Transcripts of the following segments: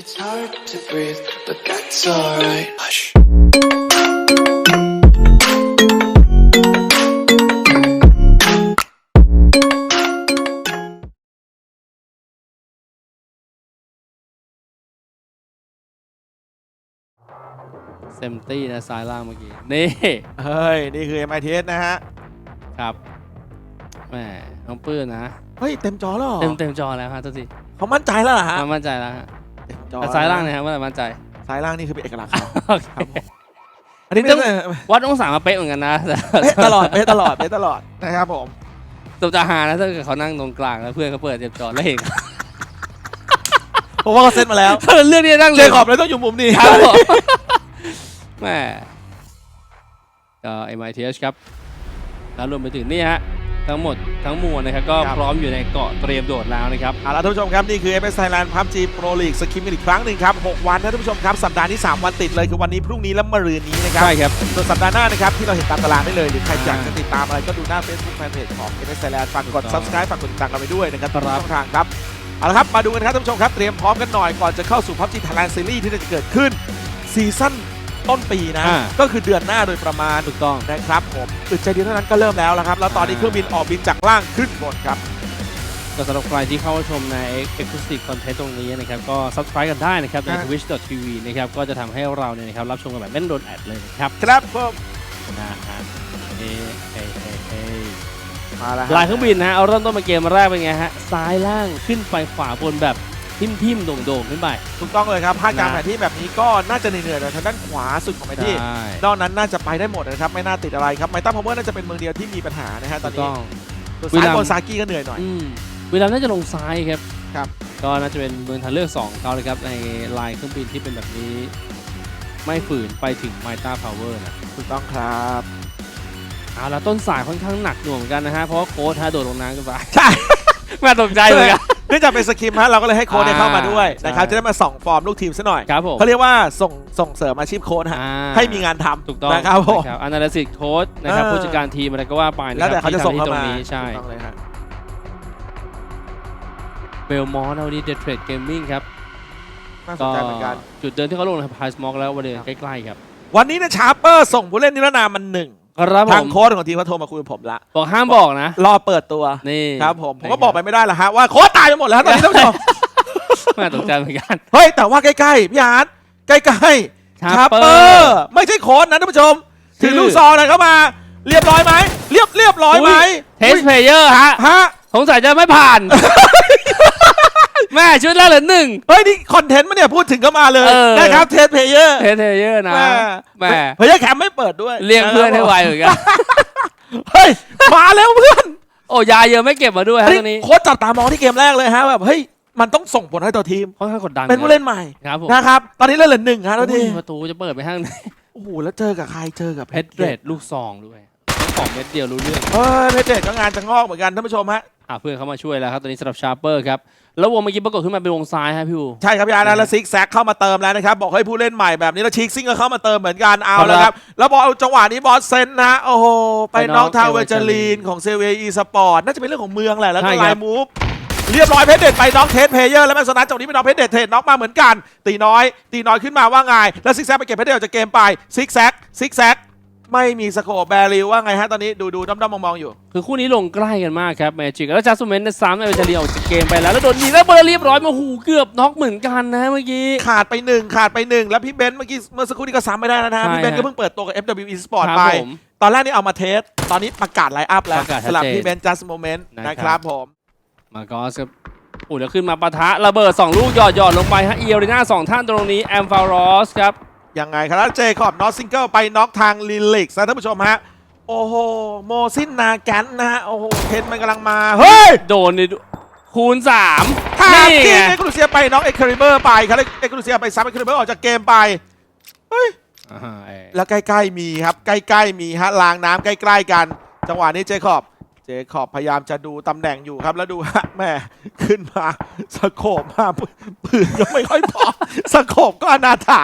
It's hard to breathe, but that's alright. Hush. เซมตี้นะซ้ายล่างเมื่อกี้ นี่ เฮ้ย นี่คือ MITS นะฮะ ครับแหมน้องปื้นนะ เฮ้ย เต็มจอแล้วเหรอเต็มเต็มจอแล้วครับทุกทีเขามั่นใจแล้วเหรอฮะ มั่นใจแล้วฮะเต็ม จอแต่ซ้ายล่างเนะครับเมื่อไหร่มั่นใจ ซ้ายล่างนี่คือเป็นเอกลักษณ์เขาโอเคครับผมอันนี้ต้ต้อองงวัดองศามาเป๊ะเหมือนกันนะเป๊ะตลอดเป๊ะตลอดเป๊ะตลอดนะครับผมตบจะหานะถ้าเกิดเขานั่งตรงกลางแล้วเพื่อนเขาเปิดเต็มจอแล้วเห็นผมว่าเขาเซตมาแล้วเขาเลือกที่จะนั่งเจขอบเลยต้องอยู่มุมนี้ครับผมแหม่ก็ MITH ครับแล้วรวมไปถึงนี่ฮะ ทั้งหมดทั้งมวลนะครับก็ครับ พร้อมอยู่ในเกาะเตรียมโดดแล้วนะครับ เอาละท่านผู้ชมครับ นี่คือ MS Thailand PUBG Pro League สกิมกันอีกครั้งหนึ่งครับ 6 วันนะท่านผู้ชมครับ สัปดาห์นี้ 3 วันติดเลยคือวันนี้พรุ่งนี้และมะรืนนี้นะครับใช่ครับ ส่วนสัปดาห์หน้านะครับ ที่เราเห็นตามตารางได้เลย หรือใครอ่าอยากจะติดตามอะไรก็ดูหน้า Facebook Fanpage ของ MS Thailand ฝากกดถูกต้อง Subscribe ฝากกดติดตามกันไปด้วยนะครับครับทุกช่องทางครับเอาละครับมาดูกันครับท่านผู้ชมครับเตรียมพร้อมกันหน่อยก่อนจะเข้าสู่ PUBG Thailand Series ที่จะเกิดขึ้นซีซั่น ต้นปีนะ อ่า ก็คือเดือนหน้าโดยประมาณถูกต้อง นะครับผมอึดใจเดียวเท่านั้นก็เริ่มแล้วละครับ แล้วตอนนี้เครื่องบินออกบินจากล่างขึ้นบนครับ ก็สำหรับใครที่เข้ามาชมใน Exclusive Content ตรงนี้นะครับก็ Subscribe กันได้นะครับในอ่า twitch.tv นะครับก็จะทำให้เราเนี่ยนะครับรับชมกันแบบไม่ต้องโดนแอดเลยนะครับครับผมนะฮะเอ้เอ้เอ้เอ้มาแล้วลายเครื่องบินนะฮะเอาเริ่มต้นมาเกมแรกเป็นไงฮะซ้ายล่างขึ้นไปขวาบนแบบ ทิมทิมๆโด่งๆขึ้นไป ถูกต้องเลยครับภาคกลางนะแผนที่แบบนี้ก็น่าจะเหนื่อยๆแต่ทางด้านขวาสุดของแผนที่ใช่ นอกนั้นน่าจะไปได้หมดนะครับไม่น่าติดอะไรครับไมต้าพาวเวอร์น่าจะเป็นเมืองเดียวที่มีปัญหานะฮะตถูอนกนี้ต้อง ส่วนซ้ายบุรีรัมย์ บนซากิก็เหนื่อยหน่อย อืมเวลาน่าจะลงซ้ายครับครับ ก็น่าจะเป็นเมืองทางเลือก2ของเขาเลยครับในลายเครื่องบินที่เป็นแบบนี้ ไม่ฝืนไปถึงไมต้าพาวเวอร์นะ ถูกต้องครับเอาละต้นสายค่อนข้างหนักหน่วงเหมือนกันนะฮะ เพราะว่าโค้ชฮะโดดลงน้ำกันไป ใช่แม่ตกใจเลยครับ เนื่องจากเป็นสกิมฮะเราก็เลยให้โค้ชเนี่ยอ่าเข้ามาด้วยใช่นะครับจะได้มาส่องฟอร์มลูกทีมซะหน่อยครับผม เขาเรียกว่าส่งส่งเสริมอาชีพโค้ชฮะอ่า ให้มีงานทำถูกต้องนะครับผม อนาลิซิสโค้ชนะครับเออ ผู้จัดการทีมอะไรก็ว่าไปนะคแล้รัวแต่เขาจะส่งที่เข้าทำหน้มาที่ตรงนี้ใช่ถูกต้องเลยฮะเบลมอนเอาดีเดทเทรดเกมมิ่งครับน่าสนก็ใจเหมือนกัน จุดเดินที่เขาลงนะครับไฮสมอกแล้ววันเดินใกล้ๆครับ วันนี้นะชาร์เปอร์ส่งผู้เล่นนิรนามมันหนึ่ง ครับผทางมโค้ชของทีมเขาโทรมาคุยกับผมละ บอกห้ามบอกนะ รอเปิดตัวนี่ครับผม ผมนะก็บอกไปไม่ได้ละฮะว่าโค้ชตายไปหมดแล้วตอนนี้ท่านผู้ชมแม่ตกใจเหมือนกัน เฮ้ย แต่ว่าใกล้ๆพี่อาร์ตใกล้ๆ Sharper ชาร์เปอร์ไม่ใช่โค้ชนะท่านผู้ชม ชื่ถืออลูกซองหน่อยเข้ามา เรียบร้อยไหม เรียบเรียบร้อยไหมเทสเพลเยอร์ฮะ ฮะ สงสัยจะไม่ผ่าน แม่ชุดแรกเหลือหนึ่ง เฮ้ย นี่คอนเทนต์มาเนี่ยพูดถึงก็มาเลยเออ นะครับเทสเพย์เยอร์เทสเพลเยอร์นะแม่เพย์เยอร์แคมไม่เปิดด้วยเรียกเพื่อนให้ไวเหมือนกันเฮ้ย มาแล้วเพื่อนโอ้ยาเยอะไม่เก็บมาด้วยฮะเฮ้ยตรงนี้โค้ชจับตามองที่เกมแรกเลยฮะแบบเฮ้ยมันต้องส่งผลให้ต่อทีม ค่อนข้างกดดันเป็นผู้เล่นใหม่ครับผมนะครับตอนนี้เล่นเหลือหนึ่งฮะแล้วดีโอ้ยประตูจะเปิดไปข้างในโอ้โหแล้วเจอกับใครเจอกับเพชรเรดลูกซองด้วยต้องสองเม็ดเดียวรู้เรื่อง เออเพชรเดชก็งานจะงอกเหมือนกันท่านผู้ชมฮะ อะเพื่อนเขามาช่วยแล้วครับตอนนี้สำหรับชาร์เปอร์ครับ แล้ววงเมื่อกี้ปรากฏขึ้นมาเป็นวงซ้ายฮะพี่อู ใช่ครับพี่อาร์ตแล้วซิกแซกเข้ามาเติมแล้วนะครับ บอกให้ผู้เล่นใหม่แบบนี้แล้วชิกซิงก็เข้ามาเติมเหมือนกันเอาครับแล้วครับ แล้วบอลจังหวะนี้บอสเซนนะโอ้โห ไปไปน็น้ออกงทาวเวเออเวอร์ร์จาจาลีลีนนของเซเวอีสปอร์ตน่าจะเป็นเรื่องของเมืองแหละแล้วก็ใช่คไลรับน์มูฟเรียบร้อยเพชรเด็ดไปน้องเทสเพลเยอร์แล้วแม็กซ์นัทจังหวะนี้เป็นน้องเพชรเด็ดเทรดน็อกมาเหมือนกัน ตีน้อย ตีน้อยขึ้นมาว่าไงแล้วซิกแซกไปเก็บเพชรเด็ดออกจากเกมไปซิกแซกซิกแซก ไม่มีสโคปแบริวว่าไงฮะ ตอนนี้ดูดูด้อมๆมอง ๆ อยู่ คือคู่นี้ลงใกล้กันมากครับแมจิกแล้วจัสเมนต์ซ้ำเอเวอร์เรียออกจากเกมไปแล้ว แล้วโดนยิงแล้วเบอร์เรียบร้อยมาหูเกือบน็อกเหมือนกันนะเมื่อกี้ ขาดไปหนึ่งขาดไปหนึ่งแล้วพี่เบนซ์เมื่อกี้เมื่อสักครู่นี้ก็ซ้ำไม่ได้แล้วนะฮะใช่พี่เบนซ์ฮะก็เพิ่งเปิดตัวกับ FWE Sport ครับไป ผมตอนแรกนี่เอามาเทส ตอนนี้ประกาศไลน์อัพแล้วประกาศชัดสำหรับเจนพี่เบนซ์ just moment นะครับนะครับผมมาก็สครับโอ้แล้วขึ้นมาปะทะระเบิด 2 ลูกหยอดหยอดลงไปฮะเอียริน่าสองท่านตรงนี้แอมฟารอสครับ ยังไงครับแล้วเจคอบน็อตซิงเกิลไปน็อกทางลิลิกนะท่านผู้ชมฮะ โอ้โห โมซินนาแกนนะฮะ โอ้โหเทนมันกำลังมา เฮ้ย โดนในคูณ3ถามนี่จริงไงเอ็กซ์คลูเซียไปน็อกเอ็กซ์คาริเบอร์ไปครับเอ็กซ์คลูเซียไปซับเอ็กซ์คาริเบอร์ออกจากเกมไปอ่าเอ่อแล้วใกล้ๆมีครับ ใกล้ๆมีฮะรางน้ำใกล้ๆกัน จังหวะนี้เจคอบ เจคอบพยายามจะดูตำแหน่งอยู่ครับ แล้วดูฮะแม่ขึ้นมาสโคบมาปืนก็ไม่ค่อยพอสโคบก็อนาถา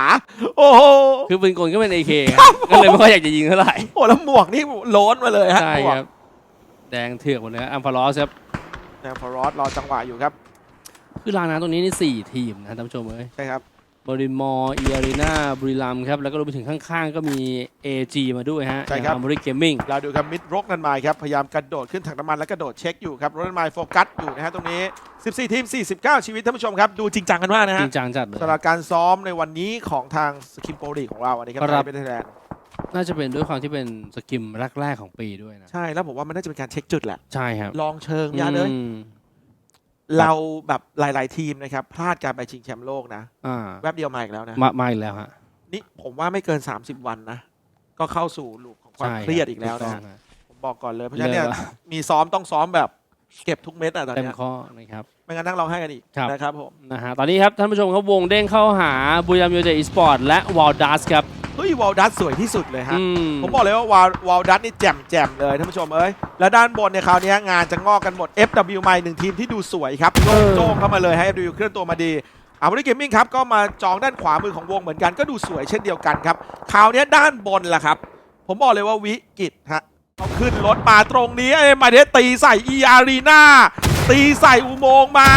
โอ้โหคือปืนกลก็เป็น AK ไงครับผมก็เลยไม่ค่อยอยากจะยิงเท่าไหร่โอ้แล้วหมวกนี่โล้นมาเลยฮะใช่หมวกครับแดงเถือกหมดเลยแอมฟารอสครับแนวฟอรอสรอจังหวะอยู่ครับ คือรางน้ำตรงนี้นี่สี่ทีมนะท่านผู้ชมเอ้ยใช่ครับ บริมอร์เอียรีนาบุรีรัมย์ครับ แล้วก็รวมไปถึงข้างๆ ก็มี AG มาด้วยฮะใช่ครับอมริกเกมมิ่งเราดูครับมิดรกนันไมายครับ พยายามกระโดดขึ้นถังน้ำมันแล้วกระโดดเช็คอยู่ครับรถนันไมายโฟกัสอยู่นะฮะตรงนี้ 14 ทีม 49 ชีวิตท่านผู้ชมครับ ดูจริงจังกันมากนะจฮะริงจังจัดเลย สำหรับการซ้อมในวันนี้ของทางสกิมโปรลีของเราอันนี้ครับครับไทยเป็นไทยแลนด์น่าจะเป็นด้วยความที่เป็นสกิมแรกๆของปีด้วยนะ ใช่แล้วผมว่ามันน่าจะเป็นการเช็คจุดแหละใช่ครับลองเชิงยาเลย อืม เราแบบหลาย ๆ ทีมนะครับพลาดการไปชิงแชมป์โลกนะอ่าแวบเดียวมาอีกแล้วนะมามาอีกแล้วฮะ นี่ผมว่าไม่เกิน 30 วันนะก็เข้าสู่ลูกของความใช่เครียดอีกแล้วถูนะต้งฮะฮะ ผมบอกก่อนเลยเพราะฉะนั้นเนี่ยเรียกว่า มีซ้อมต้องซ้อมแบบเก็บทุกเม็ดอะตอนเต็มเนี้ยข้อนะครับ ไม่งั้นนั่งร้องไห้กันอีกครับ นะครับผม นะฮะตอนนี้ครับท่านผู้ชมครับวงเด้งเข้าหาบุรีรัมย์ยูไนเต็ดอีสปอร์ตและวอลดัสครับเฮ้ยวอลดัสสวยที่สุดเลยฮะ อืม ผมบอกเลยว่าวอลวอลดัสนี่แจ่มแจ่มเลยท่านผู้ชมเอ้ย แล้วด้านบนเนี่ยคราวนี้งานจะงอกกันหมด FW ใหม่หนึ่งทีมที่ดูสวยครับโล่งโจ้งเข้ามาเลยให้ FW เคลื่อนตัวมาดีอาร์มอรี่เกมมิ่งครับ ก็มาจองด้านขวามือของวงเหมือนกันก็ดูสวยเช่นเดียวกันครับคราวนี้ด้านบนล่ะครับ ผมบอกเลยว่าวิกฤตฮะเขาขึ้นรถมาตรงนี้ไอ้มาเดตีใส่อีอารีนาตีใส่อุโมงค์มา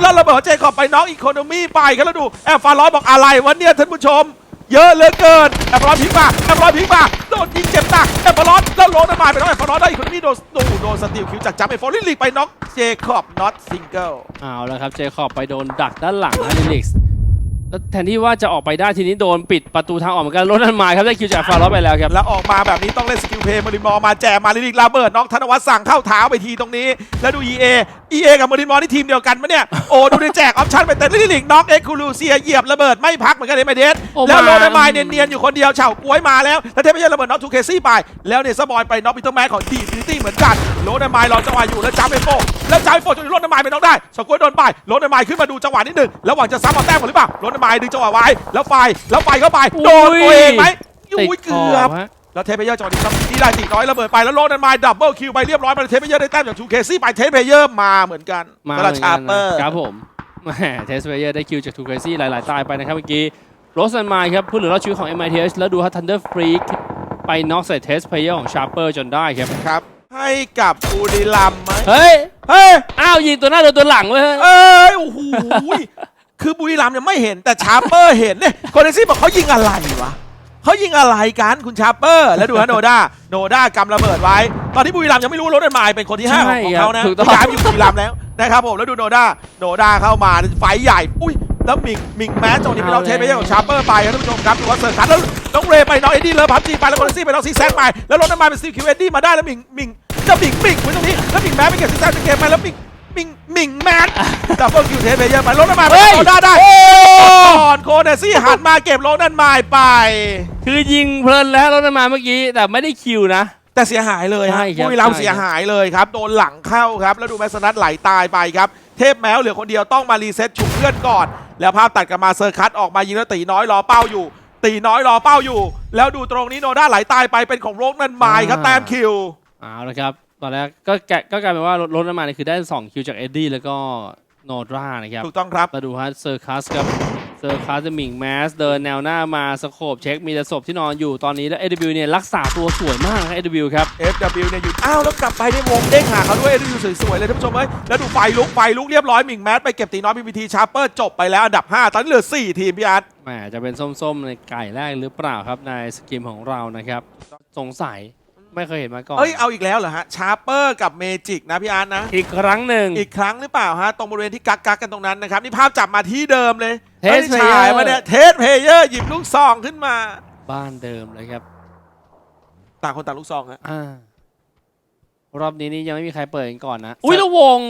แล้วระเบิดเจคอบไปน้องอีโคโนมี่ไปครับแล้วดูแอร์ฟาร้อยบอกอะไรวะเนี่ยท่านผู้ชม เยอะเหลือเกินแอร์ฟาร้อนพิกมาแอร์ฟาร้อนพิกมาโดนยิงเจ็บหนักแอร์ฟาร้อนแล้วลงน้ำมาไปน้องแอร์ฟาร้อนได้อีกคนนี้โดนโดนโดนสติลคิวจากจัมไอฟอร์ลิลีกไปน็อกเจคอบน็อตซิงเกิลเอาแล้วครับเจคอบไปโดนดักด้านหลังนะลิลิกส์ แล้วแทนที่ว่าจะออกไปได้ทีนี้โดนปิดประตูทางออกเหมือนกันรถนั้นมาครับได้คิวจากฟาร์ลไปแล้วครับแล้วออกมาแบบนี้ต้องเล่นสกิลเพย์มารินมอมาแจมมาลิลิกระเบิร์ดน้องธนวัฒน์สั่งเข้าเท้าไปทีตรงนี้ แล้วดู EA EA กับมารินมอร์นี่ทีมเดียวกันปะเนี่ยโอ้ดูได้แจกออปชั่นไปแต่ลิลิกน็อกเอ็กคูลูเซียเหยียบระเบิดไม่พักเหมือนกันเลยไมเดสแล้วโรนไมายเนียนๆอยู่คนเดียวเฉากล้วยมาแล้วแล้วเทพเจ้าระเบิดน็อกทูเคซี่ไปแล้วเนี่ยสบอยไปน็อกปีเตอร์แมนของดีฟินิตี้เหมือนกันโรนไมายรอจังหวะอยู่แล้วจ้าเอโฟแล้วจ้าเอโฟจนโรนไมายไปน็อกได้เฉากล้วยโดนไปโรนไมายขึ้นมาดูจังหวะนิดนึงแล้วหวังจะซ้ำเอาแต้มหรือเปล่าโรนไมายดึงจังหวะไว้ แล้วไฟแล้วไฟเข้าไปโดนตัวเองไหมติดอุ้ยขเกืออบบฮะแล้วเทปเพเยอร์จังหวะนี้ครับนี่ได้ตีน้อยระเบิดไปแล้วโลนันมาดับเบิลคิวไปเรียบร้อยมาเทปเพเยอร์ได้แต้มจากทูเคซี่ไปเทปเพเยอร์มาเหมือนกันมาสำหเหรับมือนชากันเปอร์นะครับผมแหมเทสเ a เยอร์ได้คิวจากทูเกซี่หลาย ๆ ตายไปนะครับเมื่อกี้โรสันมาครับผู้เหลือรอดชีวิตของ MITS แล้วดูฮะ Thunder Freak ไปน็อกใส่เทสเพเยอร์ของชาร์เปอร์จนได้ครับครับให้กับบุรีรัมย์ไหมเฮ้ย เฮ้ย อ้าวยิงตัวหน้าโดนตัวหลังเว้ยเอ้ย โอ้โห คือบุรีรัมย์เนี่ยไม่เห็นแต่ชาเปอร์เห็นเนี่ยโคเนซี่บอกเขายิงอะไรวะเขายิงอะไรกันคุณชาเปอร์ แล้วดูฮะโนด้าโนด้ากำระเบิดไว้ ตอนที่บุรีรัมย์ยังไม่รู้ว่าโรนันมายเป็นคนที่ห้าของของเขานะใช่ครับถูกต้องย้ายไปอยู่บุรีรัมย์แล้วนะครับผมแล้วดูโนด้าโนด้าเข้ามาไฟใหญ่อุ้ยแล้วมิงมิงแมสตรงนี้เป็นน้องเทปไปยังของชาเปอร์ไปครับท่านผู้ชมครับดูว่าเซอร์คัทแล้วน้องเรย์ไปน้องเอ็ดดี้เลยพับจีไปแล้วโคเนซี่ไปน้องซีแซกไปแล้วโรนันมายเป็นซีคิวเอ็ดดี้มาได้แล้วมิงมิงจะมิงมิงไว้ตรงนี้แล้วมิงแมสไปเก็บซีแซกในเกมไปแล้วมิง มิงมิงแมสดับเบิลคิวเทปไปยังไปโรนันมายไปโนด้าได้ก่อนโคเนซี่หันมาเก็บโรนันมายไป คือยิงเพลินแล้วรถนั้นมาเมื่อกี้แต่ไม่ได้คิวนะแต่เสียหายเลยใช่ฮะครับบุรีรัมย์ใช่เสียหายเลยครับ โดนหลังเข้าครับ แล้วดูแมสนัทไหลตายไปครับ เทพแมวเหลือคนเดียวต้องมารีเซ็ตฉุกเพื่อนก่อน แล้วภาพตัดกลับมาเซอร์คัตออกมายิงแล้วตีน้อยรอเป้าอยู่ ตีน้อยรอเป้าอยู่ แล้วดูตรงนี้โนด้าไหลตายไปเป็นของโรกนันไมายครับแต้มคิว เอาละครับ ตอนแรกก็แกะก็กลายเป็นว่ารถรถนั้นมาเนี่ยคือได้ 2 คิวจากเอ็ดดี้แล้วก็โนดรานะครับ ถูกต้องครับ มาดูฮะเซอร์คัสครับเซอร์คัสจะหมิงแมสเดินแนวหน้ามาสโคบเช็คมีแต่ศพที่นอนอยู่ตอนนี้แล้ว AW เนี่ยรักษาตัวสวยมากนะ AW ครับ FW เนี่ยหยุดอ้าวแล้วกลับไปในวงเด้งหาเขาด้วยดูสวยๆเลยท่านผู้ชมเอ้ยแล้วดูไฟลุกไฟลุกเรียบร้อยมิงแมสไปเก็บตีน้อยพีพีทีชาร์เปอร์จบไปแล้วอันดับ 5 ตอนนี้เหลือ 4 ทีมพี่อาร์ตแหมจะเป็นส้มๆในไก่แรกหรือเปล่าครับในสกิมของเรานะครับสงสัย ไม่เคยเห็นมาก่อนเอ้ยเอาอีกแล้วเหรอฮะชาร์เปอร์กับเมจิกนะพี่อาร์ตนะ อีกครั้งหนึ่ง อีกครั้งหรือเปล่าฮะ ตรงบริเวณที่กักกักๆกันตรงนั้นนะครับ นี่ภาพจับมาที่เดิมเลยเทสไม่ได้ player ฉายมาเนี่ยเทสเพลเยอร์หยิบลูกซองขึ้นมา บ้านเดิมเลยครับต่างคนต่างลูกซองฮะ อ่ารอบนี้นี่ยังไม่มีใครเปิดกันก่อนนะ อุ้ยแล้ววง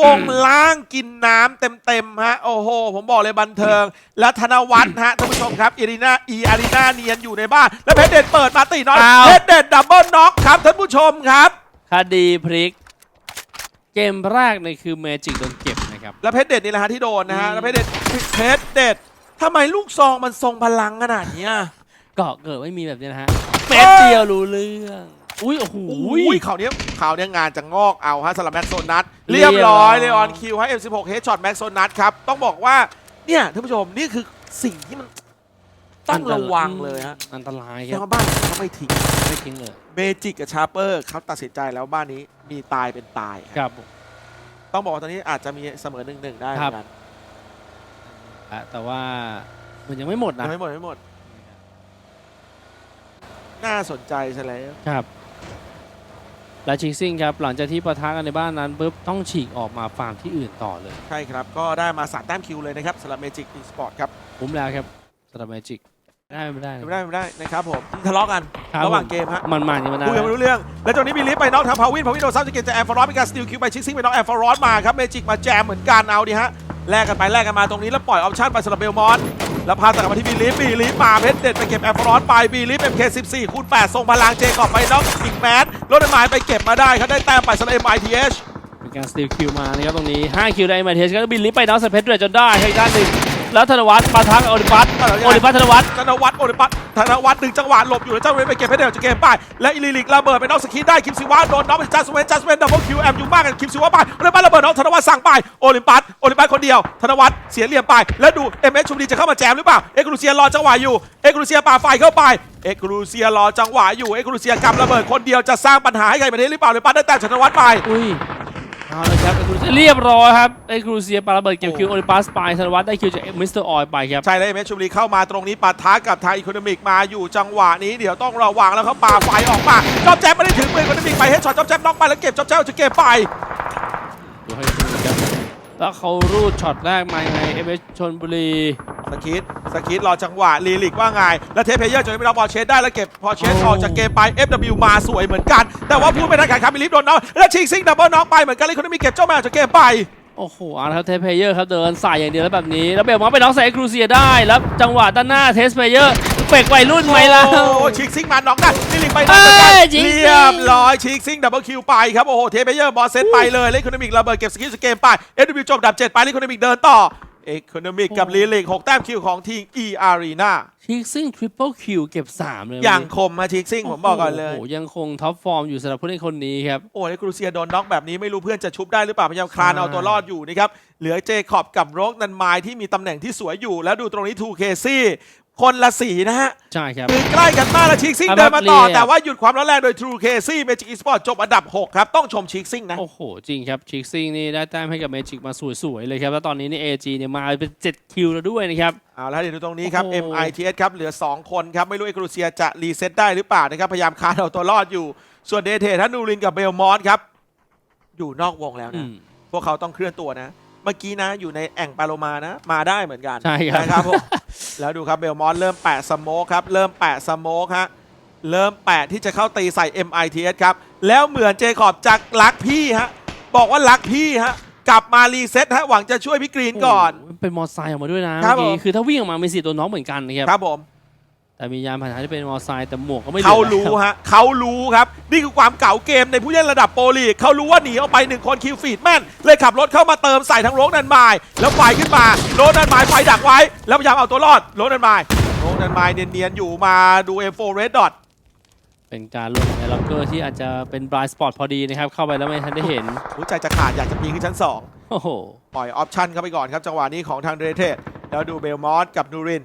วงล่างกินน้ำเต็มๆฮะ โอ้โห ผมบอกเลยบันเทิง แล้วธนวัฒน์ฮะท่านผู้ชมครับอีรีนาอีอารีนาเนียนอยู่ในบ้าน แล้วเพชรเด็ดเปิดมาตีน้อยอ้าว เพชรเด็ดดับเบิลน็อกครับท่านผู้ชมครับ คดีพลิก เกมแรกเนี่ยคือเมจิกโดนเก็บนะครับ แล้วเพชรเด็ดนี่แหละฮะที่โดนนะฮะอืมแล้วเพชรเด็ดเพชรเด็ดทำไมลูกซองมันทรงพลังขนาดเนี้ย เกาะเกิดไม่มีแบบนี้นะฮะเม็ดเดียวรู้เรื่อง อุ้ยโอ้โห อุ้ยข่าวเนี้ยข่าวเนี้ยงานจะงอกเอาฮะสำหรับแม็กโซนัทเรีเรียยบบร้ร้ออยยเลยออนคิวให้ M16 เฮดช็อตแม็กโซนัทครับ ต้องบอกว่า เนี่ยท่านผู้ชมนี่คือสิ่งที่มันต้องระวังเลยฮะ อันตรายคแต่รับว่าบ้านเขาไม่ทิ้งไม่ทิ้งเลยเมจิกกับชาร์เปอร์เขาตัดสินใจแล้วบ้านนี้มีตายเป็นตายครับผมต้องบอกว่าตอนนี้อาจจะมีเสมอหนึ่งหนึ่งได้เหมือนกันอะแต่ว่ามันยังไม่หมดยันะงไม่หมดยังไม่หมด น่าสนใจซะแล้วครับ และชิกซิงครับหลังจากที่ปะทะกันในบ้านนั้นปุ๊บต้องฉีกออกมาฟาร์มที่อื่นต่อเลย ใช่ครับ ก็ได้มาสามแต้มคิวเลยนะครับสำหรับเมจิกอีสปอร์ตครับคุ้มแล้วครับสำหรับแมจิกได้ไม่ได้ไม่ได้ไม่ได้นะครับผมทะเลาะกันครับระหว่างผมเกมฮะมันๆกันมานานคุยกันไม่รู้เรื่อง แล้วตรงนี้มีลิฟต์ไปน็อกทางพาวินพาวินโดนซับสเกตจากแอร์ฟอร์รอสเป็นการสติลคิวไปชิกซิงไปน็อกแอร์ฟอร์รอสมาครับเมจิกมาแจมเหมือนกันเอาดิฮะแลกกันไปแลกกันมาตรงนี้แล้วปล่อยออปชั่นไปสำหรับเบลมอนแล้วพาตัดกลับมาที่บีลิฟบีลิฟมาเพชรเด็ดไปเก็บแอร์ฟอร์รอสไปบีลิฟเอ็มเคสิบสี่คูณแปดส่งพลังเจกอบไปน็อกอีกแมน รถไม้ไปเก็บมาได้ครับได้แต้มไปสำหรับเอ็มไอทีเอชเป็นการสตีลคิวมานะครับตรงนี้ 5 คิวได้มาเทสก็บินลิฟไปน้องสเปซเดรจนได้ให้ด้านหนึ่ง แล้วธนวัฒน์ปะทะกับโอลิมปัสโอลิมปัสธนวัฒน์ธนวัฒน์โอลิมปัสธนวัฒน์ดึงจังหวะหลบอยู่แล้วเจ้าเวนไปเก็บเพชรเดียวจะเกมไปและอิลิลิกระเบิดไปน็อกสกีได้คิมซิวะโดนน็อกไปจัสเวนจัสเวนดับเบิลคิวแอมอยู่มากกันคิมซิวะไปโอลิมปัสระเบิดน็อกธนวัฒน์สั่งไปโอลิมปัสโอลิมปัสคนเดียวธนวัฒน์เสียเหลี่ยมไปแล้วดูเอ็มเอสชุมดีจะเข้ามาแจมหรือเปล่าเอ็กซ์ครูเซียรอจังหวะอยู่เอ็กซ์ครูเซียป่าไฟเข้าไปเอ็กซ์ครูเซียรอจังหวะอยู่เอ็กซ์ครูเซียกำระเบิดคนเดียวจะสร้างปัญหาให้ใครประเทศหรือเปล่าโอลิมปัสได้แต้มจากธนวัฒน์ไปอุ้ย เอาละครับไอ้ครูเรียบร้อยครับไอ้ครูเซียปาระเบิดเก็บคิวโอลิมปัสไปธนวัฒน์ได้คิวจากมิสเตอร์ออยไปครับใช่แล้วเอ็มเอสชุมรีเข้ามาตรงนี้ปะทะกับทางอีโคโนมิกมาอยู่จังหวะนี้เดี๋ยวต้องระวังแล้วเขาปาไฟออกมาจอบแจ๊บไม่ได้ถึงมืออีโคโนมิกไปเฮดช็อตจอบแจ๊บน็อกไปแล้วเก็บจอบแจ๊บจะเก็บไปดูให้ดู แล้วเขารูดช็อตแรกมายังไงเอเอชนบุรี สคิดสคิดรอจังหวะลีลิกว่าไง แล้วเทปเพลเยอร์จนไม่รับพอเชสได้แล้วเก็บพอเชสโอ้ ออกจากเกมไป FW มาสวยเหมือนกัน แต่ว่าพูดไม่ได้การคามิลิฟโดนน็อกแล้วชิงซิงดับเบิลน็อกไปเหมือนกันเลยคนนี้มีเก็บเจ้าแม่ออกจากเกมไป โอ้โหเอาละครับเทสเพลเยอร์ครับเดินสายอย่างเดียวแล้วแบบนี้ แล้วเบลมอสไปน้องใส่ครูเซียได้ แล้วจังหวะด้านหน้าเทสเพลเยอร์เฟกวัยรุ่นไหมล่ะ โอ้โหชิงซิงมาน็อกได้ลีลิกไปน็อกเหมือนกันเอ้ยชิงซิง เรียบร้อยชิงซิงดับเบิลคิวไปครับ โอ้โห เทปเพลเยอร์บอสเซตไปเลย เล่นคนนี้มีระเบิดเก็บสกิลสเกมไป FW จบดับเจ็ดไปเล่นคนนี้มีเดินต่อ เอคอนมิกกับลีลิกหกแต้มคิวของทีม E Arena ชิกซิ่งทริปเปิลคิวเก็บ 3 เลยอย่างคมมาชิงซิงผมบอกก่อนเลยโอ้โหยังคงท็อปฟอร์มอยู่สำหรับผู้เล่นคนนี้ครับ โอ้ยกรูเซียโดนน็อกแบบนี้ไม่รู้เพื่อนจะชุบได้หรือเปล่า พยายามคลานใช่เอาตัวรอดอยู่นะครับ เหลือเจคอบกับโรกนันไมายที่มีตำแหน่งที่สวยอยู่ แล้วดูตรงนี้ทูเคซี่ คนละสีนะฮะใช่ครับคือใกล้กันมากแล้วชิกซิงครับเดินมาต่อเรียบแต่ว่าหยุดความร้อนแรงโดยทูเคซี่เมจิกอีสปอร์ตจบอันดับ 6 ครับ ต้องชมชิกซิงนะ โอ้โห จริงครับ ชิกซิ่งนี่ได้แต้มให้กับเมจิกมาสวยๆเลยครับ แล้วตอนนี้นี่ AG เนี่ยมาเป็น 7 คิวแล้วด้วยนะครับเอาแล้วเดี๋ยวดูตรงนี้ครับโอ้โห MITS ครับ เหลือ 2 คนครับ ไม่รู้เอกรูเซียจะรีเซ็ตได้หรือเปล่านะครับพยายามคานเอาตัวรอดอยู่ส่วนเดเททันนูรินกับเบลมอสครับอยู่นอกวงแล้วอืนะมพวกเขาต้องเคลื่อนตัวนะ เมื่อกี้นะอยู่ในแอ่งปาโลมานะ มาได้เหมือนกันใช่ครับ นะครับผมแล้วดูครับเบลมอนเริ่มแปะสโมกครับเริ่มแปะสโมกฮะเริ่มแปะที่จะเข้าตีใส่ MITS ครับ แล้วเหมือนเจคอบจากรักพี่ฮะบอกว่ารักพี่ฮะกลับมารีเซ็ตฮะหวังจะช่วยพี่กรีนก่อน โโหเป็นมอไซค์ออกมาด้วยนะครับเมื่อผมกี้คือถ้าวิ่งออกมามีสิทธิ์ตัวน้องเหมือนกันนะครับ ครับผม แต่มียานพาหนะที่เป็นมอไซค์แต่หมวกก็ไม่หลือเขารู้แล้วฮะเขารู้ครับ นี่คือความเก่าเกมในผู้เล่นระดับโปรลีกเขารู้ว่าหนีออกไปหนึ่งคนคิวฟีดแม่น เลยขับรถเข้ามาเติมใส่ทั้งโรกนันไมาย แล้วไฟขึ้นมาโรกนันไมายไฟดักไว้ แล้วพยายามเอาตัวรอดโรกนันไมายโรกนันไมายเนียนๆอยู่มาดู M4 Red Dot เป็นการลงในล็อกเกอร์ที่อาจจะเป็นบรายสปอร์ตพอดีนะครับ เข้าไปแล้วไม่ทันได้เห็นหัวใจจะขาดอยากจะปีนขึ้นชั้น 2 โอ้โห ปล่อยออปชันเข้าไปก่อนครับ จังหวะนี้ของทางเดเทสแล้วดูเบลมอสกับนูริน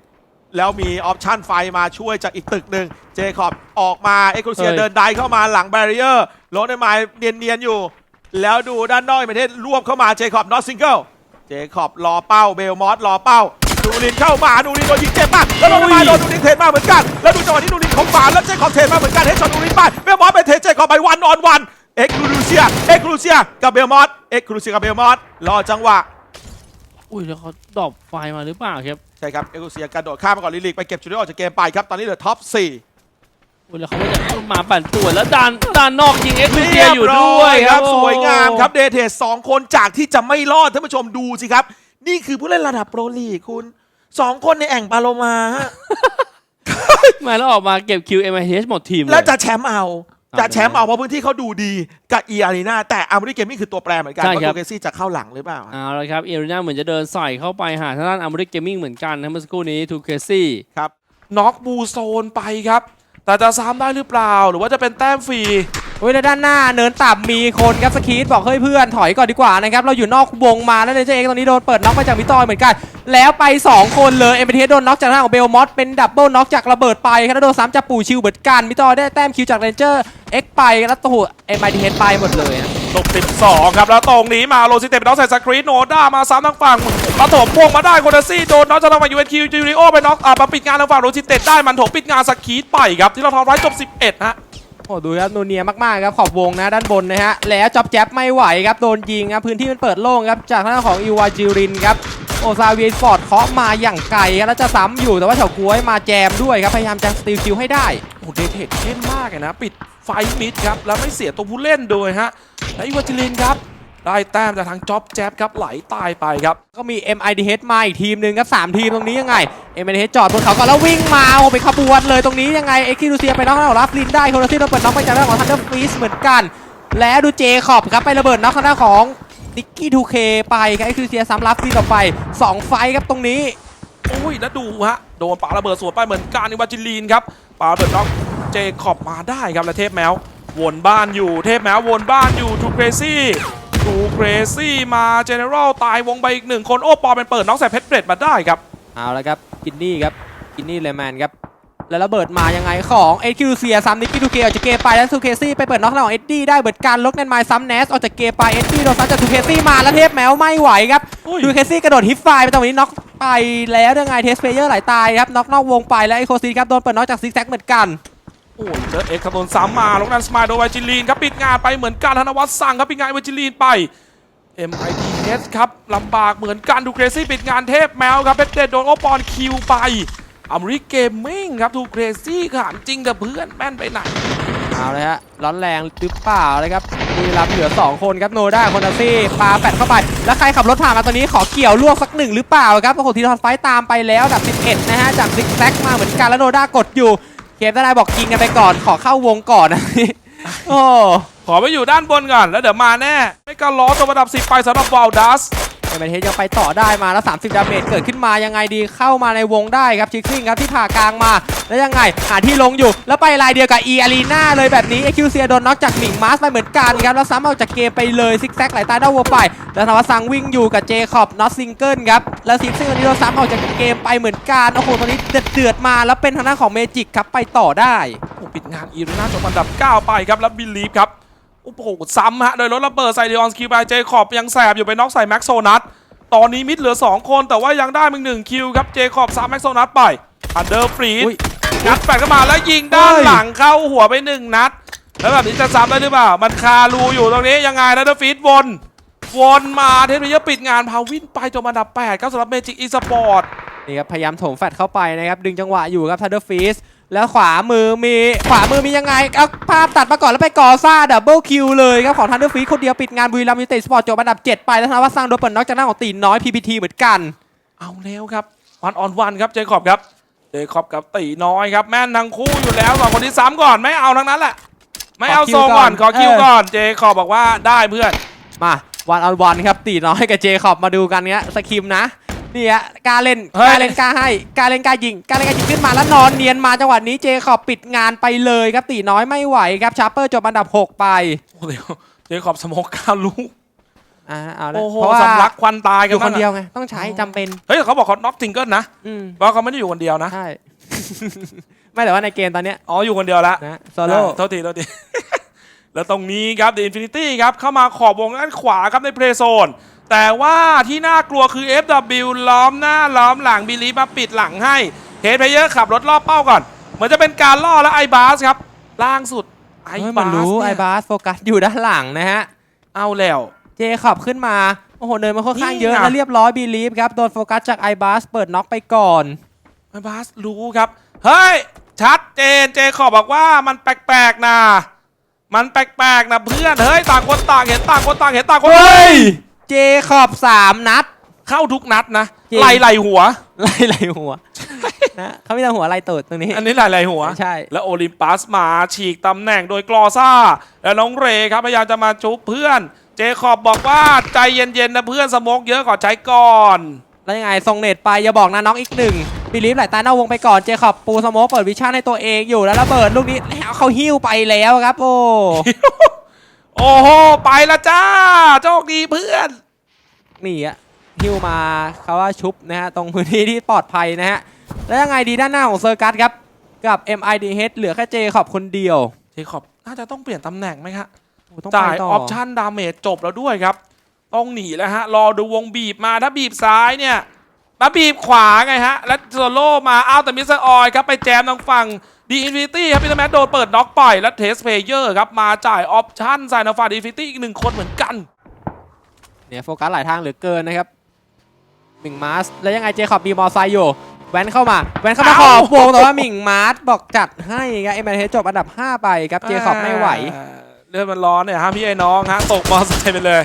แล้วมีออปชันไฟมาช่วยจากอีกตึกหนึ่งเจคอบออกมาเอ็กซ์คลูเซียเฮ้ยเดินไดเข้ามาหลังแบรีเออร์โรนไมายเนียนๆอยู่ แล้วดูด้านนอกประเทศรวบเข้ามาเจคอบนอตซิงเกิลเจคอบรอเป้าเบลมอสรอเป้านูรินเข้ามานูรินโดนยิงเจ็บมากแล้วโรนไมายโดนนูรินเทรนมาเหมือนกัน แล้วดูจังหวะนี้นูรินเขาฝาแล้วเจคอบเทรนมาเหมือนกันเฮดช็อตนูรินไปเบลมอสไปเทรนเจคอบไปวันออนวันเอ็กซ์คลูเซียเอ็กซ์คลูเซียกับเบลมอสเอ็กซ์คลูเซียกับเบลมอสรอจังหวะอุ้ยแล้วเขาดรอปไฟมาหรือเปล่าครับ ใช่ครับ เอกุเซียกระโดดข้ามมาก่อนลิลิกไปเก็บจุดนี้ออกจากเกมไปครับ ตอนนี้เหลือท็อป4อุ้ยแล้วเขาไม่ได้มาปั่นป่วนแล้วด้านด้านนอกยิงเอ็กซ์เรีเซียยบอยู่ร้ด้วอยยครับโอ้สวยงามครับเดเทสสองคนจากที่จะไม่รอดท่านผู้ชมดูสิครับ นี่คือผู้เล่นระดับโปรลีกคุณสองคนในแอ่งปาโลมาฮะมาแล้วออกมาเก็บคิว MIH หมดทีมเลยแล้วจะแชมป์เอาเอา จะแชมป์เอาเพราะพื้นที่เขาดูดีกับอีอารีนาแต่อาร์มรี่เกมมิ่งคือตัวแปรเหมือนกันใช่ว่าครับโกเกซี่จะเข้าหลังหรือเปล่า เอาละครับเอริน่าเหมือนจะเดินใส่เข้าไปหาทางด้านอ m มริกเกมมิ่งเหมือนกันนะเมื่อสักครู่นี้ทูเคซี่ครับน็อกบูโซนไปครับ แต่จะซ้ำได้หรือเปล่า หรือว่าจะเป็นแต้มฟรี โอ้ยแล้วด้านหน้าเนินต่ำมีคนครับสกีดบอกเฮ้ยเพื่อนถอยก่อนดีกว่านะครับเราอยู่นอกวงมาแล้วเลนเจอร์เองตอนนี้โดนเปิดน็อกไปจากวิตอยเหมือนกัน แล้วไป 2 คนเลยเอ็มเบเทโดนน็อกจากทางของเบลมอสเป็นดับเบิลน็อกจากระเบิดไปครับแล้วโดนซ้ำจากปู่ชิวเหมือนกันวิตอยได้แต้มคิวจากเรนเจอร์เอ็กไปแล้วตัวเอ็มไอทีเฮดไปหมดเลยนะโดจบ12 ครับ แล้วตรงนี้มาโรซิเตเป็นน้องใส่สกรีนโนด้ามาซ้ำทางฝั่งมาถมพวงมาได้โคนาซี่โดนน้องจะทางฝั่งยูเอ็นคิวจูริโอไปน็อกอ่ามาปิดงานทางฝั่งโรซิเตได้มันถมปิดงานสกรีนไปครับที่เราทำไว้จบ 11ฮะ โอ้ดูครับนูเนียมากๆครับขอบวงนะด้านบนนะฮะแล้วจ็อบแจ๊บไม่ไหวครับโดนยิงครับพื้นที่มันเปิดโล่งครับจากทางด้านของอีวาจิรินครับโอซาเวียสปอร์ตเคาะมาอย่างไกลครับแล้วจะซ้ำอยู่แต่ว่าเฉาก้วยมาแจมด้วยครับพยายามจะสตีลคิวให้ได้โอ้เดทเทดเข้มมากเลยนะปิดไฟมิดครับแล้วไม่เสียตัวผู้เล่นโดยฮะและอีวาจิรินครับ ได้แต้มจากทางจ็อบแจ๊บครับไหลตายไปครับ ก็มี MIDH มาอีกทีมหนึ่งครับสามทีมตรงนี้ยังไง MIDH จอดบนเขาก่อนแล้ววิ่งมาโอ้เป็นขบวนเลยตรงนี้ยังไงเอ็กซ์คิรูเซียไปน็อกทางด้านของลาฟลินได้โคโรซี่โดนเปิดน็อกไปจากทางด้านของทันเดอร์ฟีสเหมือนกัน แล้วดูเจคอบครับไประเบิดน็อกทางด้านของนิกกี้ทูเคไปครับเอ็กซ์คิรูเซียซ้ำลาฟลินออกไปสองไฟท์ครับตรงนี้โอ้ยแล้วดูฮะโดนปาระเบิดสวนไปเหมือนกันอีวาจิลินครับปาระเบิดน็อกเจคอบมาได้ครับและเทพแมววนบ้านอยู่เทพแมววนบ้านอยู่ทูเ r รซี่ทู เ r รซี่มาเจเนอรัลตายวงไปอีกหนึ่งคนโอ้ปอเป็นเปิดน็อกใส่เพชรเบรดมาได้ครับเอาละครับกินนี่ครับกินนี่เลแมนครับแล้วระเบิดมายังไงของเอ็กซ์คิรูเซียซ้ำนิกกี้ทูเคออกจากเกมไปแล้วทูเคซี่ไปเปิดน็อกทางด้านของเอ็ดดี้ได้เหมือนกันล็อกแนนไมล์ซ้ำแนสออกจากเกมไปเอ็ดดี้โดนซ้ำจากทูเคซี่มาแล้วเทพแมวไม่ไหวครับอุ้ยดูเคซี่กระโดดฮิปไฟไปตรงนี้น็อกไปแล้วยังไงเทสเพลเยอร์ไหลตายครับน็อกนอกวงไปแล้วไอโคซีครับโดนเปิดน็อกจากซิกแซกเหมือนกัน โอ้ยเจอเอ็กซ์ครับโดนซ้ำมาลงนันสมายโดนไวจิลีนครับปิดงานไปเหมือนกันธนวัฒน์สั่งครับปิดงานไวจิลีนไป MITS ครับลำบากเหมือนกันดูเครซี่ปิดงานเทพแมวครับเพชรเดดโดนโอปอนคิวไปอเมริกเกมมิ่งครับดูเครซี่ขามจริงแต่เพื่อนแม่นไปไหนเอาเลยฮะร้อนแรงหรือเปล่าเลยครับบุรีรัมเหลือ 2 คนครับโนด้าคอนดาซี่ปาแฟดเข้าไป แล้วใครขับรถผ่านมาตอนนี้ขอเกี่ยวลวกสักหนึ่งหรือเปล่าครับโอ้โหทีทอนไฟต์ตามไปแล้วดับ 11 นะฮะจากซิกแซกมาเหมือนกันแล้วโนด้ากดอยู่ เคมได้บอกกินกันไปก่อนขอเข้าวงก่อนนะโอ้ขอไปอยู่ด้านบนก่อนแล้วเดี๋ยวมาแน่ ไม่ก็ล้อตัวระดับ10ไปสำหรับวอลดัส เมเทสยังไปต่อได้มาแล้ว 30ดาเมจเกิดขึ้นมายังไงดีเข้ามาในวงได้ครับชิคซิ่งครับที่ผ่ากลางมา แล้วยังไงหาที่ลงอยู่ แล้วไปลายเดียวกับ E Arena เลยแบบนี้ EQ เซียโดนน็อกจากหมิงมาสไปเหมือนกันครับแล้วซ้ำเอาจากเกมไปเลยซิกแซกไหลใต้ด้านวัวไปแล้วธวัฒน์ซังวิ่งอยู่กับเจคอบน็อตซิงเกิลครับแล้วซิกซิ่งตอนนี้โดนซ้ำออกจากเกมไปเหมือนกันโอ้โหตอนนี้เดือดๆมาแล้วเป็นทางด้านของเมจิกครับไปต่อได้โอ้ปิดงานอีรีนาจบอันดับ 9 ไปครับแล้วบิลีฟครับ โอ้โหซ้ำฮะ โดยรถระเบิดใส่เดออนสคิวไปเจคอบยังแสบอยู่ไปน็อกใส่แม็กโซนัทตอนนี้มิดเหลือ 2 คนแต่ว่ายังได้มึงหนึ่งคิวครับ เจคอบซ้ำแม็กโซนัทไปอันเดอร์ฟรีดอุ๊ยงัดแฟดเข้ามาแล้วยิงด้านเฮ้ยหลังเข้าหัวไปหนึ่งนัด แล้วแบบนี้จะซ้ำได้หรือเปล่า มันคารูอยู่ตรงนี้ยังไงนะเดอร์ฟีดวนวนมาเทนเยอร์ปิดงานพาวินไปจบอันดับ8ครับสำหรับเมจิกอีสปอร์ตนี่ครับพยายามโถมแฟดเข้าไปนะครับดึงจังหวะอยู่ครับทันเดอร์ฟีส แล้วขวามือมีขวามือมียังไงเอาภาพตัดมาก่อนแล้วไปกอซ่าดับเบิลคิวเลยครับของทันเดอร์ฟีสคนเดียวปิดงานบุรีรัมย์ยูไนเต็ดสปอร์ตจบอันดับ 7 ไปแล้วธนวัฒน์สร้างโดนเปิดน็อกจากหน้าของตีน้อย PPT เหมือนกัน เอาแล้วครับวันออนวันครับเจคอบครับเจคอบกับตีน้อยครับแม่นทั้งคู่อยู่แล้วสองคนที่ซ้ำก่อนไม่เอาทั้งนั้นแหละไม่เอาขอคิวโซก่อนก่อนขอคิวเออก่อนเจคอบบอกว่าได้เพื่อนมาวันออนวันครับตีน้อยกับเจคอบมาดูกันเนี้ยสคิมนะ นี่ฮะกล้าเล่นเฮ้กยล้าเล่นกล้าให้กล้าเล่นกล้ายิงกล้าเล่นกล้ายิงขึ้นมาแล้วนอนเนียนมาจังหวะนี้เจคอบปิดงานไปเลยครับตีน้อยไม่ไหวครับชาร์เปอร์จบอันดับ6ไปโอ้เดี๋ยวเจคอบสโมกเก้าลูกอ่าเอาละโอ้โหเพราะว่าสำลักควันตายอกันยู่คนเดียวนั่นไงต้องใช้จำเป็นน่ะเฮ้ยแต่เขาบอกเขาน็อกซิงเกิลนะอืมว่าเขาไม่ได้อยู่คนเดียวนะใช่ ไม่แต่ว่าในเกมตอนเนี้ยอ๋ออยู่คนเดียวแล้วนะโซโล่ อ่าโทษทีโทษที แล้วตรงนี้ครับ The Infinity ครับ เข้ามาขอบวงด้านขวาครับในเพลย์โซน แต่ว่าที่น่ากลัวคือ FW ล้อมหน้าล้อมหลังบิลีมาปิดหลังให้เฮดเพลเยอร์ขับรถล่อเป้าก่อน เหมือนจะเป็นการล่อแล้วไอบาสครับ ล่างสุดไอเฮ้ยบามันสรู้ไอเนี่ยบาสโฟกัสอยู่ด้านหลังนะฮะ เอาแล้ว เจขับขึ้นมา โอ้โหเดินมาค่อนข้างเยอะนี่ไง แล้วเรียบร้อยบีลีฟครับ โดนโฟกัสจากไอบาสเปิดน็อกไปก่อน ไอบาสรู้ครับ เฮ้ย ชัดเจนเจขอบบอกว่ามันแปลกๆนะมันแปลกๆนะเพื่อนเฮ้ยต่างคนต่างเห็นต่างคนต่างเห็นต่างคนเจขอบสามนัด เข้าทุกนัดนะจริง ไหลไหลหัว ไล่ไล่หัว นะเขาไม่ต้องหัวไล่ตูดตรงนี้ อันนี้ไหลไหลหัว ใช่ แล้วโอลิมปัสมาฉีกตำแหน่งโดยกลอซ่า แล้วน้องเรครับพยายามจะมาชุบเพื่อน เจคอบบอกว่าใจเย็นๆนะเพื่อนสโมกเยอะก่อนใช้ก่อน แล้วยังไงทรงเน็ตไป อย่าบอกนะน็อกอีกหนึ่งบีลีฟไหลตาหน้าวงไปก่อนเจขอบปูสโมกเปิดวิชั่นให้ตัวเองอยู่แล้วระเบิดลูกนี้แล้วเขาหิ้วไปแล้วครับ โอ้ โอ้โห ไปละจ้า โชคดีเพื่อน นี่อะหิ้วมาเขาว่าชุบนะฮะ ตรงพื้นที่ที่ปลอดภัยนะฮะ แล้วยังไงดีด้านหน้าของเซอร์กัสครับ กับ MIDH เหลือแค่เจขอบคนเดียว เจคอบน่าจะต้องเปลี่ยนตำแหน่งไหมครับโอ้ต้องจ่าไปยต่ออปชั่นดาเมจจบแล้วด้วยครับ ต้องหนีแล้วฮะ รอดูวงบีบมาถ้าบีบซ้ายเนี่ย มาบีบขวาไงฮะ แล้วโซโล่มาอ้าวแต่มิสเตอร์ออยครับ ไปแจมทางฝั่งดีอินฟินิตี้ครับพีเตอร์แมทโดนเปิดน็อกปล่อย แล้วเทสเพเยอร์ครับ มาจ่ายออปชั่นใส่นาฟาดีอินฟินิตี้อีกหนึ่งคนเหมือนกัน เนี่ยโฟกัสหลายทางเหลือเกินนะครับหมิงมาสแล้วยังไงเจคอบบีมอไซค์อยู่ แวนเข้ามา แวนเข้ามาขเอ้าอบวงแต่ว่าหมิงมาสบอกจัดให้ครับเอ็มเอจบอันดับ 5 ไปครับเจคอบไม่ไหวอ่าเลือดมันร้อนเนี่ยฮะพี่ไอ้น้องฮะตกมอไซค์ไปเลย